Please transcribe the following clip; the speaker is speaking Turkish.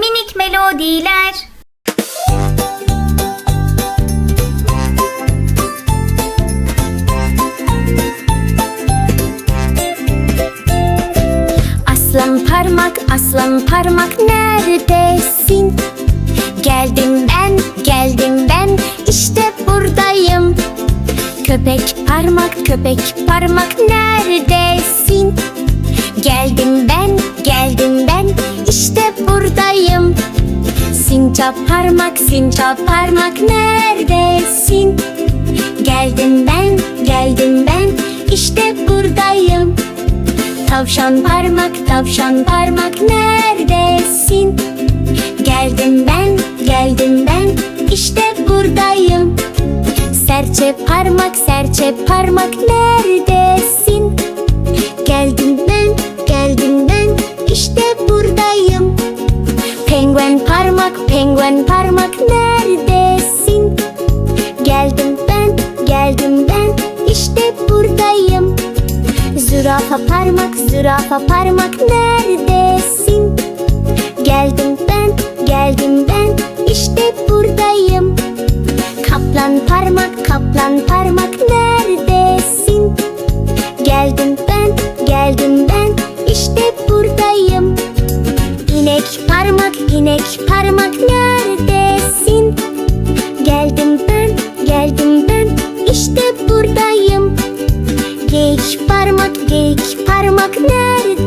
Minik melodiler. Aslan parmak, aslan parmak neredesin? Geldim ben, geldim ben, işte buradayım. Köpek parmak, köpek parmak neredesin? Geldim ben, Sincap parmak, sincap parmak neredesin? Geldim ben, geldim ben, işte buradayım. Tavşan parmak, tavşan parmak neredesin? Geldim ben, geldim ben, işte buradayım. Serçe parmak, serçe parmak neredesin? Parmak neredesin? Geldim ben, geldim ben, işte buradayım. Zürafa parmak, zürafa parmak neredesin? Geldim ben, geldim ben, işte buradayım. Kaplan parmak, kaplan parmak neredesin? Geldim ben, geldim ben, işte buradayım. İnek parmak, inek parmak neredesin? Dimdik parmak nerede?